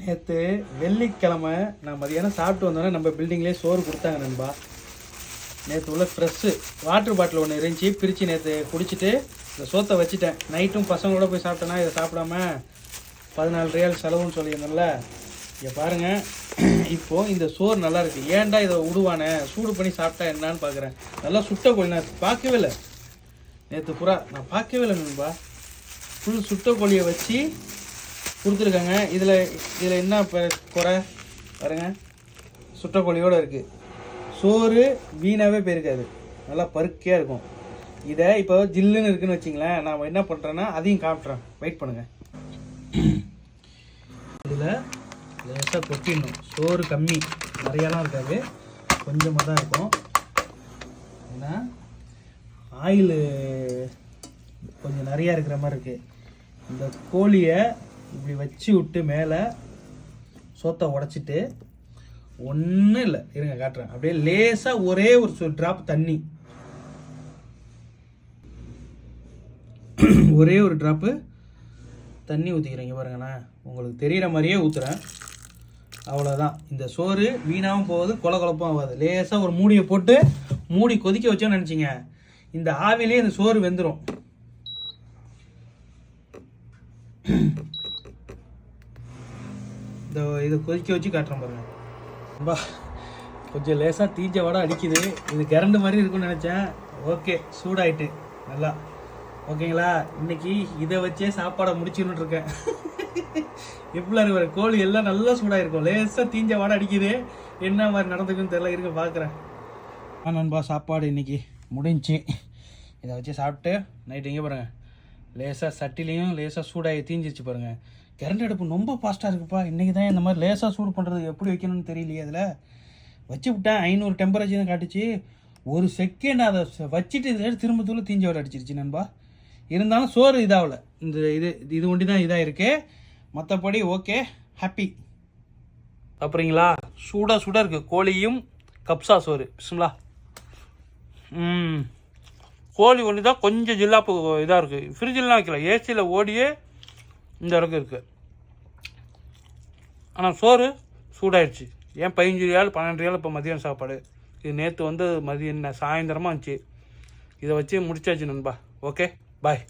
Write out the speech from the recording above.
நேற்று வெள்ளிக்கிழமை நான் மதியானம் சாப்பிட்டு வந்தோன்னே நம்ம பில்டிங்லேயே சோறு கொடுத்தாங்க நண்பா. நேற்று உள்ள ஃப்ரெஷ்ஷு வாட்டர் பாட்டில் ஒன்று இருந்துச்சு பிரித்து நேற்று குடிச்சிட்டு இந்த சோத்தை வச்சுட்டேன். நைட்டும் பசங்களோட போய் சாப்பிட்டேன்னா இதை சாப்பிடாம பதினாலு ரியால் செலவுன்னு சொல்லியிருந்தேன்ல. இங்கே பாருங்கள் இப்போது இந்த சோறு நல்லா இருக்குது ஏன்டா இதை விடுவானே சூடு பண்ணி சாப்பிட்டா என்னன்னு பார்க்குறேன் நல்லா சுட்ட கோழி நான் பார்க்கவே இல்லை. நேற்று புறா நான் பார்க்கவே இல்லை நண்பா. ஃபுல் சுட்ட கோழியை வச்சு கொடுத்துருக்காங்க. இதில் இதில் என்ன இப்போ குறை? பாருங்க. சுற்றக்கோழியோடு இருக்குது சோறு வீணாகவே போயிருக்காது. நல்லா பருக்கையாக இருக்கும். இதை இப்போ ஜில்லுன்னு இருக்குன்னு வச்சிங்களேன். நான் என்ன பண்ணுறேன்னா அதையும் காட்டுறேன் வெயிட் பண்ணுங்கள் இதில் லேசாக கொட்டிடணும். சோறு கம்மி. நிறையாலாம் இருக்காது. கொஞ்சமாக தான் இருக்கும். ஏன்னா ஆயில் கொஞ்சம் நிறையா இருக்கிற மாதிரி இருக்குது இந்த கோழியை இப்படி வச்சு விட்டு மேலே சோத்தை உடச்சிட்டு ஒன்றும் இல்லை. இருங்க காட்டுறேன். அப்படியே லேசாக ஒரே ஒரு ட்ராப் தண்ணி. ஒரே ஒரு ட்ராப்பு தண்ணி ஊற்றிக்கிறீங்க பாருங்கண்ணா. உங்களுக்கு தெரிகிற மாதிரியே ஊற்றுறேன் அவ்வளோதான் இந்த சோறு வீணாகவும் போகுது கொல குழப்பும் ஆகாது. லேசாக ஒரு மூடியை போட்டு மூடி கொதிக்க வச்சோன்னு நினச்சிங்க. இந்த ஆவிலே இந்த சோறு வெந்துடும் இந்த இதை கொதிக்க வச்சு காட்டுறேன் பாருங்க. ரொம்ப கொஞ்சம் லேசாக தீஞ்ச வடை அடிக்குது. இது கரண்டு மாதிரி இருக்கும்னு நினச்சேன். ஓகே சூடாயிட்டு. நல்லா. ஓகேங்களா? இன்னைக்கு இதை வச்சே சாப்பாடை முடிச்சுன்னு இருக்கேன். எப்படி இருக்கிற கோழி எல்லாம் நல்லா சூடாக இருக்கும் லேசாக தீஞ்ச வடை அடிக்குது. என்ன மாதிரி நடந்துக்குன்னு தெரியல இருக்க பார்க்குறேன். ஆ நண்பா சாப்பாடு இன்னைக்கு முடிஞ்சு. இதை வச்சு சாப்பிட்டு நைட்டு எங்கே பாருங்கள் லேசாக சட்டிலையும் லேசாக சூடாகி தீஞ்சிருச்சு பாருங்கள் கரண்ட் அடுப்பு ரொம்ப ஃபாஸ்ட்டாக இருக்குப்பா. இன்றைக்கி தான் இந்த மாதிரி லேசாக சூடு பண்ணுறது எப்படி வைக்கணும்னு தெரியலையே அதில். வச்சு விட்டேன் ஐநூறு டெம்பரேச்சர் தான் காட்டுச்சு. ஒரு செகண்ட் அதை வச்சுட்டு இதை திரும்ப தூள் தீஞ்ச விட அடிச்சிருச்சு நண்பா. இருந்தாலும் சோறு இதாகல. இந்த இது இது ஒண்டி தான் இதாக இருக்குது மற்றபடி ஓகே ஹாப்பி அப்புறங்களா சூடாக சூடாக இருக்குது கோழியும் கப்ஸா சோறு. பிஸ்மிலா ம். கோழி ஒன்று தான் கொஞ்சம் ஜில்லாப்பு இதாக இருக்குது ஃப்ரிட்ஜிலாம் வைக்கல. ஏசியில் ஓடியே இந்த அளவுக்கு இருக்குது ஆனால் சோறு சூடாயிடுச்சு ஏன் பதினஞ்சு ரியால் பன்னெண்டு ரியால் இப்போ மதியம் சாப்பாடு? இது நேற்று வந்து மதியம் சாயந்தரமாக இருந்துச்சு. இதை வச்சு முடிச்சாச்சு நண்பா. Okay bye